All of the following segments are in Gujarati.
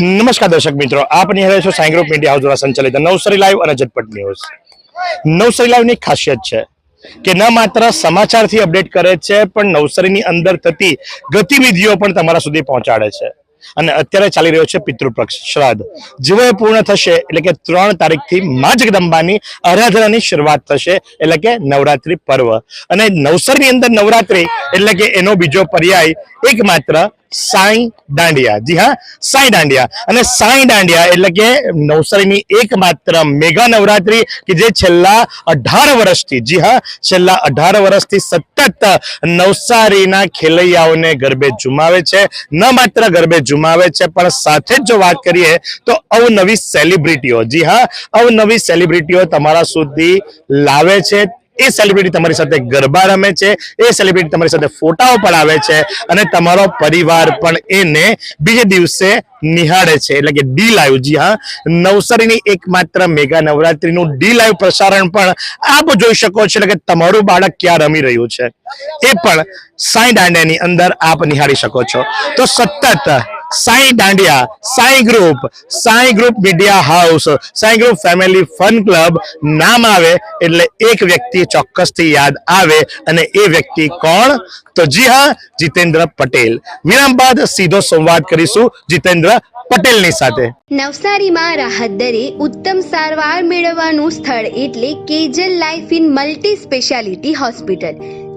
નમસ્કાર દર્શક મિત્રો આપ નિહાળે છો સાંઈ ગ્રુપ મીડિયા હાઉસ દ્વારા સંચાલિત નવસારી લાઈવ અને ઝટપટ ન્યૂઝ. નવસારી લાઈવની ખાસિયત છે કે ન માત્ર સમાચારથી અપડેટ કરે છે, પણ નવસારીની અંદર થતી ગતિવિધિઓ પણ તમારા સુધી પહોંચાડે છે. અને અત્યારે ચાલી રહ્યો છે પિતૃપક્ષ શ્રાદ્ધ. જેવો એ પૂર્ણ થશે એટલે કે ત્રણ તારીખથી મા જગદંબાની આરાધનાની શરૂઆત થશે, એટલે કે નવરાત્રી પર્વ. અને નવસરની અંદર નવરાત્રી એટલે કે એનો બીજો પર્યાય એકમાત્ર સાઈ દાંડિયા. જી હા, સાંઈ દાંડિયા. અને સાંઈ દાંડિયા એટલે કે નવસારીની એકમાત્ર મેગા નવરાત્રી કે જે છેલ્લા અઢાર વર્ષથી, જી હા, છેલ્લા અઢાર વર્ષથી સતત નવસારીના ખેલૈયાઓને ગરબે ઝુમાવે છે. ન માત્ર ગરબે ઝુમાવે છે, પણ સાથે જ જો વાત કરીએ તો અવનવી સેલિબ્રિટીઓ, જી હા, અવનવી સેલિબ્રિટીઓ તમારા સુધી લાવે છે. એ સેલિબ્રિટી તમારી સાથે ગરબા રમે છે, એ સેલિબ્રિટી તમારી સાથે ફોટાઓ પડાવે છે અને તમારો પરિવાર પણ એને બીજે દિવસે નિહાળે છે. એટલે કે ડી લાઈવ જી હા. નવસારીની એકમાત્ર મેગા નવરાત્રીનું ડી લાઈવ પ્રસારણ પણ આપ જોઈ શકો છો. એટલે કે તમારું બાળક ક્યાં રમી રહ્યું છે, એ પણ સાઈ દાંડિયાની અંદર આપ નિહાળી શકો છો. તો સતત Sai dandiya, Sai group Sai group media house Sai group family fun club નામ આવે એટલે એક વ્યક્તિ ચોક્કસથી યાદ આવે અને એ વ્યક્તિ કોણ? તો જી હા, જીતેન્દ્ર પટેલ. વિરામ બાદ સીધો સંવાદ કરીશું જીતેન્દ્ર પટેલની સાથે. નવસારીમાં રાહત દરે ઉત્તમ સારવાર મેળવવાનું સ્થળ એટલે Kejal life in multi speciality hospital.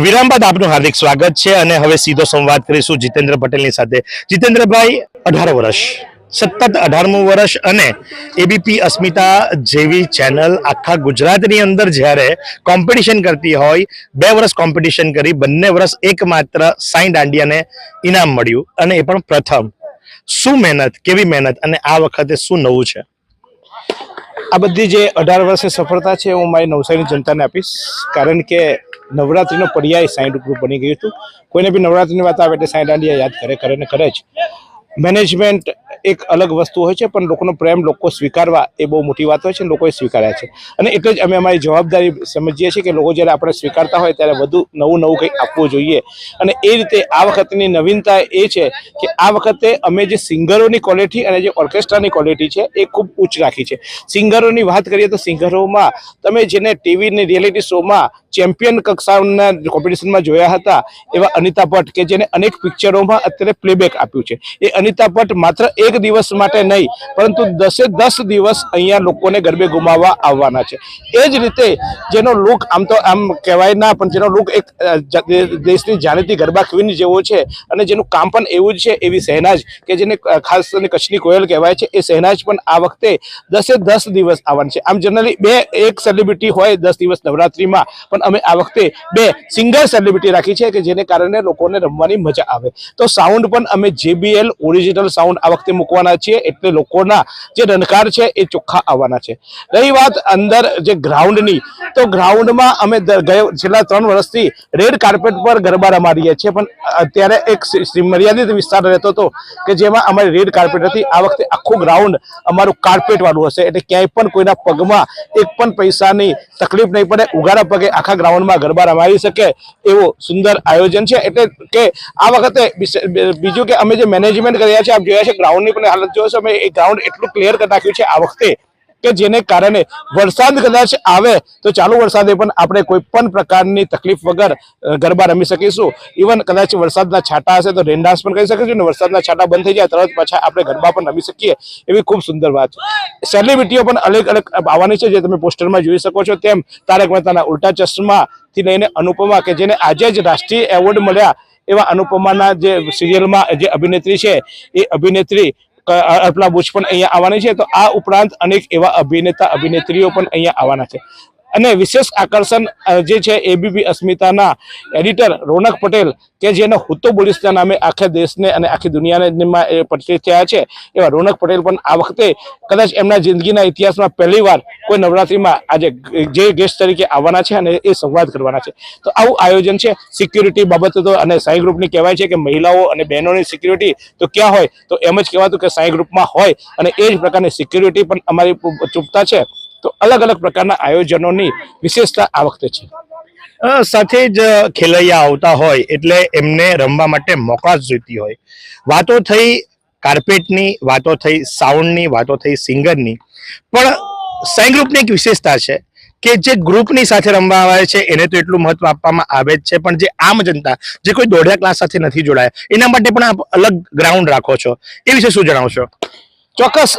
વિરામ બાદ આપનું હાર્દિક સ્વાગત છે અને હવે સીધો સંવાદ કરીશું જીતેન્દ્ર પટેલની સાથે. જીતેન્દ્રભાઈ, અઢાર વર્ષ, સતત અઢારમું વર્ષ અને એબીપી અસ્મિતા જેવી ચેનલ આખા ગુજરાતની અંદર જ્યારે કોમ્પિટિશન કરતી હોય, બે વર્ષ કોમ્પિટિશન કરી, બંને વર્ષ એકમાત્ર સાઈ દાંડિયાને ઇનામ મળ્યું અને એ પણ પ્રથમ. શું મહેનત, કેવી મહેનત અને આ વખતે શું નવું છે? આ બધી જે અઢાર વર્ષની સફળતા છે, હું મારી નવસારીની જનતાને આપીશ. કારણ કે નવરાત્રીનો પર્યાય સાઈડ ગ્રુપ બની ગયું હતું. કોઈને બી નવરાત્રીની વાત આવે એટલે સાઈડ દાંડિયા યાદ કરે કરે ને કરે જ. મેનેજમેન્ટ એક અલગ વસ્તુ હોય છે, પણ લોકોનો પ્રેમ લોકો સ્વીકારવા એ બહુ મોટી વાત હોય છે, લોકોએ સ્વીકાર્યા છે. અને એટલે જ અમે અમારી જવાબદારી સમજીએ છીએ કે લોકો જ્યારે આપણે સ્વીકારતા હોય ત્યારે વધુ નવું નવું કંઈક આપવું જોઈએ. અને એ રીતે આ વખતની નવીનતા એ છે કે આ વખતે અમે જે સિંગરોની ક્વોલિટી અને જે ઓર્કેસ્ટ્રાની ક્વોલિટી છે એ ખૂબ ઉચ્ચ રાખી છે. સિંગરોની વાત કરીએ તો સિંગરોમાં તમે જેને ટીવીની રિયાલિટી શોમાં ચેમ્પિયન કક્ષાના કોમ્પિટિશનમાં જોયા હતા, એવા અનિતા ભટ્ટ કે જેને અનેક પિક્ચરોમાં અત્યારે પ્લેબેક આપ્યું છે. એ અનિતા ભટ્ટ માત્ર એક દિવસ માટે નહીં, પરંતુ દસે દસ દિવસ અહીંયા લોકોને ગરબે ગુમાવવા આવવાના છે. એ જ રીતે જેનો લુક આમ તો આમ કહેવાય ના, પણ જેનો લુક એક દેશની જાણીતી ગરબા ક્વીન જેવો છે અને જેનું કામ પણ એવું જ છે, એવી શહેનાજ કે જેને ખાસ કચ્છની કોયલ કહેવાય છે, એ શહેનાજ પણ આ વખતે દસે દસ દિવસ આવવાની છે. આમ જનરલી બે, એક સેલિબ્રિટી હોય દસ દિવસ નવરાત્રીમાં, પણ અમે આ વખતે બે સિંગર સેલિબ્રિટી રાખી છે કે જેને કારણે લોકોને રમવાની મજા આવે. તો સાઉન્ડ પણ અમે જેબીએલ ઓરિજિનલ સાઉન્ડ આ વખતે મૂકવાના છીએ એટલે લોકોના જે રણકાર છે એ ચોખ્ખા આવવાના છે. રહી વાત અંદર જે ગ્રાઉન્ડની તો ગ્રાઉન્ડમાં અમે છેલ્લા ત્રણ વર્ષથી રેડ કાર્પેટ પર ગરબા રમાડીએ છીએ, પણ અત્યારે એક મર્યાદિત વિસ્તાર રહેતો હતો કે જેમાં અમારી રેડ કાર્પેટ હતી. આ વખતે આખું ગ્રાઉન્ડ અમારું કાર્પેટવાળું હશે, એટલે ક્યાંય પણ કોઈના પગમાં એક પણ પૈસાની તકલીફ નહીં પડે. ઉગાડા પગે આખા ગ્રાઉન્ડમાં ગરબા રમાવી શકે એવું સુંદર આયોજન છે. એટલે કે આ વખતે બીજું કે અમે જે મેનેજમેન્ટ કર્યા છે, આપ જોયા છે ગ્રાઉન્ડની પણ હાલત જોયો છે. અમે એ ગ્રાઉન્ડ એટલું ક્લિયર કરી નાખ્યું છે આ વખતે. કે જેને કારણે વરસાદ કદાચ આવે તો ચાલુ વરસાદે પણ આપણે કોઈ પણ પ્રકારની તકલીફ વગર ગરબા રમી શકીશું. ઇવન કદાચ વરસાદના છાંટા હશે તો રેન પણ કરી શકીશું ને વરસાદના છાંટા બંધ થઈ જાય તરત પાછા આપણે ગરબા પણ રમી શકીએ. એવી ખૂબ સુંદર વાત. છે સેલિબ્રિટીઓ પણ અલગ અલગ આવવાની છે, જે તમે પોસ્ટરમાં જોઈ શકો છો તેમ તારક મહેતાના ઉલ્ટા ચશ્મા થી લઈને અનુપમા કે જેને આજે જ રાષ્ટ્રીય એવોર્ડ મળ્યા એવા અનુપમાના જે સિરિયલમાં જે અભિનેત્રી છે, એ અભિનેત્રી અર્પણા બુચ પણ અહીંયા આવવાની છે. તો આ ઉપરાંત અનેક એવા અભિનેતા, અભિનેત્રીઓ પણ અહીંયા આવવાના છે. અને વિશેષ આકર્ષણ જે છે એબીપી અસ્મિતાના એડિટર રોનક પટેલ, કે જેને હુતો પોલીસના નામે આખા દેશને અને આખી દુનિયાનેમાં એ પરિચિત થયા છે, એવા રોનક પટેલ પણ આ વખતે કદાચ એમના જિંદગીના ઇતિહાસમાં પહેલીવાર કોઈ નવરાત્રીમાં આજે જે ગેસ્ટ તરીકે આવવાના છે અને એ સંવાદ કરવાના છે. તો આવું આયોજન છે સિક્યુરિટી બાબતે તો અને સાઈ ગ્રુપની કહેવાય છે કે મહિલાઓ અને બહેનોની સિક્યુરિટી તો ક્યાં હોય? તો એમ જ કહેવાતું કે સાઈ ગ્રુપમાં હોય અને એ જ પ્રકારની સિક્યુરિટી પણ અમારી ચૂકતા છે. તો અલગ અલગ પ્રકારના આયોજનોની વિશેષતા આ વખતે છે. સાથે જ ખેલૈયા આવતા હોય એટલે એમને રમવા માટે મોકા જોઈતી હોય. વાતો થઈ કાર્પેટની, વાતો થઈ સાઉન્ડની, વાતો થઈ સિંગરની. પણ સાઈ ગ્રુપની એક વિશેષતા છે કે જે ગ્રુપની સાથે રમવા આવે છે, એને તો એટલું મહત્વ આપવામાં આવે જ છે, પણ જે આમ જનતા, જે કોઈ દોઢિયા ક્લાસ સાથે નથી જોડાયા, એના માટે પણ આપ અલગ ગ્રાઉન્ડ રાખો છો. એ વિશે શું જણાવશો? ચોક્કસ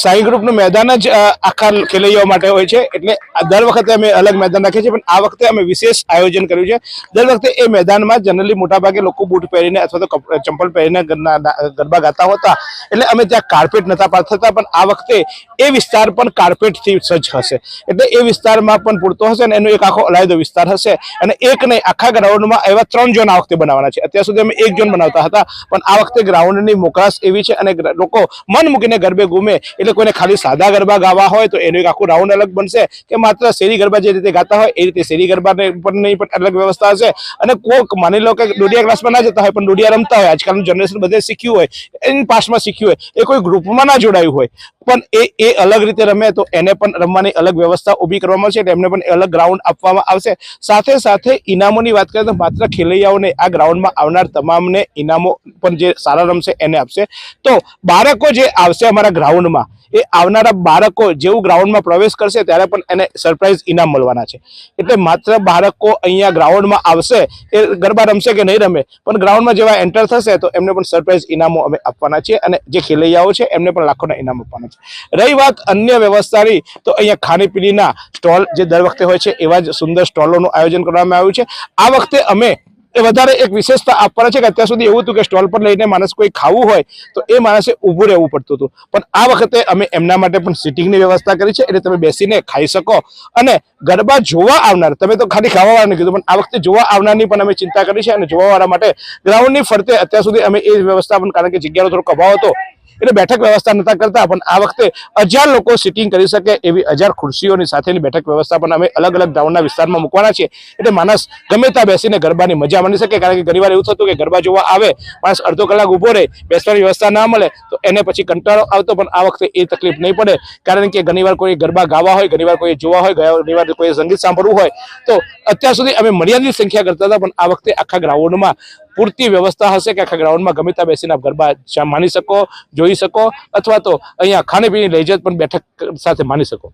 સાઈ ગ્રુપનું મેદાન જ આખા ખેલૈયાઓ માટે હોય છે. એટલે દર વખતે અમે અલગ મેદાન રાખીએ છીએ, પણ આ વખતે અમે વિશેષ આયોજન કર્યું છે. દર વખતે એ મેદાનમાં જનરલી મોટાભાગે લોકો બૂટ પહેરીને અથવા તો ચંપલ પહેરીને ગરબા ગાતા હોતા. એટલે અમે ત્યાં કાર્પેટ નતા પાથરતા પણ આ વખતે એ વિસ્તાર પણ કાર્પેટથી સજ્જ હશે. એટલે એ વિસ્તારમાં પણ પૂરતો હશે અને એનો એક આખો અલાયદો વિસ્તાર હશે. અને એક નહીં, આખા ગ્રાઉન્ડમાં એવા ત્રણ ઝોન આ વખતે બનાવવાના છે. અત્યાર સુધી અમે એક ઝોન બનાવતા હતા, પણ આ વખતે ગ્રાઉન્ડની મોકળાશ એવી છે અને લોકો મન મૂકીને ગરબે ગુમે એટલે કોઈને ખાલી સાદા ગરબા ગાવા હોય તો એનું એક આખું રાઉન્ડ અલગ બનશે કે માત્ર શેરી ગરબા જે રીતે ગાતા હોય એ રીતે શેરી ગરબાને પણની પણ અલગ વ્યવસ્થા હશે. અને કોક માની લો કે દોઢિયા ક્લાસમાં ના જતા હોય પણ દોઢિયા રમતા હોય, આજકાલનું જનરેશન બધે શીખ્યું હોય, એની પાસમાં શીખ્યું હોય, એ કોઈ ગ્રુપમાં ના જોડાયું હોય. પણ એ એ અલગ રીતે રમે તો એને પણ રમવાની અલગ વ્યવસ્થા ઊભી કરવામાં આવશે એટલે એમને પણ અલગ ગ્રાઉન્ડ આપવામાં આવશે. સાથે સાથે ઇનામોની વાત કરીએ તો માત્ર ખેલૈયાઓને આ ગ્રાઉન્ડમાં આવનાર તમામને ઇનામો પણ જે સારા રમશે એને આપશે. તો બાળકો જે આવશે અમારા ગ્રાઉન્ડમાં એ આવનારા બાળકો જેવું ગ્રાઉન્ડમાં પ્રવેશ કરશે ત્યારે પણ એને સરપ્રાઇઝ ઇનામ મળવાના છે. એટલે માત્ર બાળકો અહીંયા ગ્રાઉન્ડમાં આવશે એ ગરબા રમશે કે નહીં રમે, પણ ગ્રાઉન્ડમાં જેવા એન્ટર થશે તો એમને પણ સરપ્રાઇઝ ઇનામો અમે આપવાના છે અને જે ખેલૈયાઓ છે એમને પણ લાખોના ઇનામ આપવાના છે. રહી વાત અન્ય વ્યવસ્થાની, તો અહીંયા ખાણીપીણીના સ્ટોલ જે દર વખતે હોય છે એવા જ સુંદર સ્ટોલોનું આયોજન કરવામાં આવ્યું છે. આ વખતે અમે એ વધારે એક વિશેષતા આપવાના છે કે અત્યાર સુધી એવું હતું કે સ્ટોલ પર લઈને માણસ કોઈ ખાવું હોય તો એ માણસે ઊભું રહેવું પડતું હતું. પણ આ વખતે અમે એમના માટે પણ સિટિંગની વ્યવસ્થા કરી છે. એટલે તમે બેસીને ખાઈ શકો. અને ગરબા જોવા આવનાર, તમે તો ખાલી ખાવા વાળાને કીધું, પણ આ વખતે જોવા આવનારની પણ અમે ચિંતા કરી છે અને જોવાવાળા માટે ગ્રાઉન્ડની ફરતે અત્યાર સુધી અમે એ વ્યવસ્થા પણ કારણ કે જગ્યાનો થોડો અભાવ હતો એટલે બેઠક વ્યવસ્થા નતા કરતા, પણ આ વખતે હજાર લોકો સિટિંગ કરી શકે એવી હજાર ખુરશીઓની સાથેની બેઠક વ્યવસ્થા પણ અમે અલગ અલગ ગ્રાઉન્ડના વિસ્તારમાં મૂકવાના છીએ. એટલે માણસ ગમે ત્યાં બેસીને ગરબાની મજા માણી શકે, કારણ કે ઘણીવાર એવું થતું કે ગરબા જોવા આવે, માણસ અડધો કલાક ઊભો રહે, બેસવાની વ્યવસ્થા ના મળે, તો એને પછી કંટાળો આવતો, પણ આ વખતે એ તકલીફ નહીં પડે. કારણ કે ઘણીવાર કોઈ ગરબા ગાવા હોય ઘણીવાર કોઈ જોવા હોય ગયા ઘણીવાર કોઈ સંગીત સાંભળવું હોય, તો અત્યાર સુધી અમે મર્યાદિત સંખ્યા કરતા હતા, પણ આ વખતે આખા ગ્રાઉન્ડમાં પૂરતી વ્યવસ્થા હશે કે આખા ગ્રાઉન્ડમાં ગમે ત્યાં બેસીને આપ ગરબા માની શકો, જોઈ શકો, અથવા તો અહીંયા ખાણીપીણી લઈ જત પણ બેઠક સાથે માની શકો.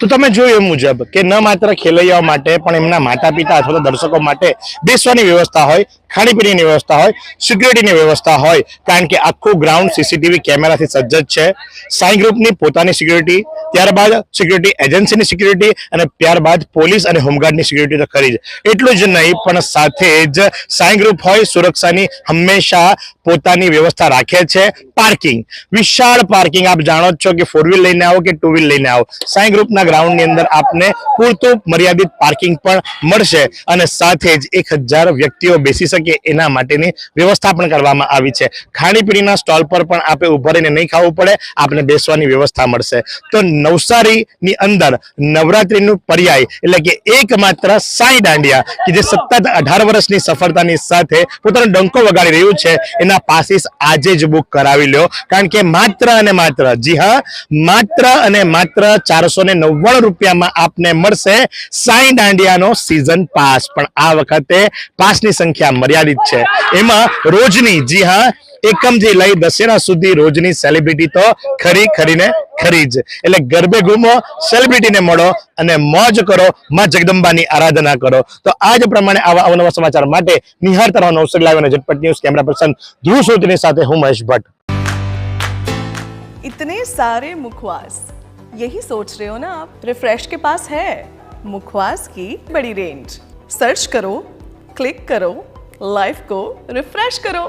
તો તમે જોયું એ મુજબ કે ન માત્ર ખેલૈયાઓ માટે પણ એમના માતા પિતા અથવા દર્શકો માટે બેસવાની વ્યવસ્થા હોય ખાણીપીણીની વ્યવસ્થા હોય, સિક્યુરિટીની વ્યવસ્થા હોય, કારણ કે આખું ગ્રાઉન્ડ સીસીટીવી કેમેરાથી સજ્જ છે. સાઈ ગ્રુપની પોતાની સિક્યુરિટી, ત્યારબાદ સિક્યુરિટી એજન્સીની સિક્યુરિટી અને ત્યારબાદ પોલીસ અને હોમગાર્ડની સિક્યુરિટી તો ખરી જ. એટલું જ નહીં, પણ સાથે જ સાઈ ગ્રુપ હોય, સુરક્ષાની હંમેશા પોતાની વ્યવસ્થા રાખે છે. પાર્કિંગ. વિશાળ પાર્કિંગ, આપ જાણો છો કે ફોર વ્હીલ લઈને આવો કે ટુ વ્હીલ લઈને આવો. સાઈ ગ્રુપના ગ્રાઉન્ડની અંદર આપને પૂરતું મર્યાદિત પાર્કિંગ પણ મળશે અને સાથે જ એક વ્યક્તિઓ બેસી શકે એના માટેની વ્યવસ્થા પણ કરવામાં આવી છે. ખાણીપીણીના સ્ટોલ પર પણ આપણે ઊભા રહીને નહીં ખાવું પડે, આપને બેસવાની વ્યવસ્થા મળશે. તો નવસારીની અંદર નવરાત્રીનું પર્યાય એટલે કે એકમાત્ર સાંઈ દાંડિયા કે જે સતત અઢાર વર્ષની સફળતાની સાથે પોતાનો ડંકો વગાડી રહ્યું છે, એના પાસીસ આજે જ બુક કરાવી લ્યો. કારણ કે માત્ર અને માત્ર, જી હા, માત્ર અને માત્ર ચારસો ને નવ્વાણું રૂપિયામાં આપને મળશે સાંઈ દાંડિયાનો સીઝન પાસ પણ આ વખતે પાસની સંખ્યા મર્યાદિત છે એમાં રોજની જી હા એકમથી લઈ દશેરા સુધી રોજની સેલિબ્રિટી તો ખરી ખરીને ખરી જ એટલે ગરબે ઘૂમો સેલિબ્રિટીને મળો અને મોજ કરો માં જગદંબાની આરાધના કરો તો આજ પ્રમાણે આવા અવનવા સમાચાર માટે નિહાળતા રહો નવસર લાઈવ અને ઝટપટ ન્યૂઝ કેમેરા પર્સન ધ્રુવ સોતીની સાથે હું મહેશ ભટ્ટ इतने सारे मुखवास यही सोच रहे हो ना आप रिफ्रेश के पास है मुखवास की बड़ी रेंज सर्च करो क्लिक करो લાઈફ કો રિફ્રેશ કરો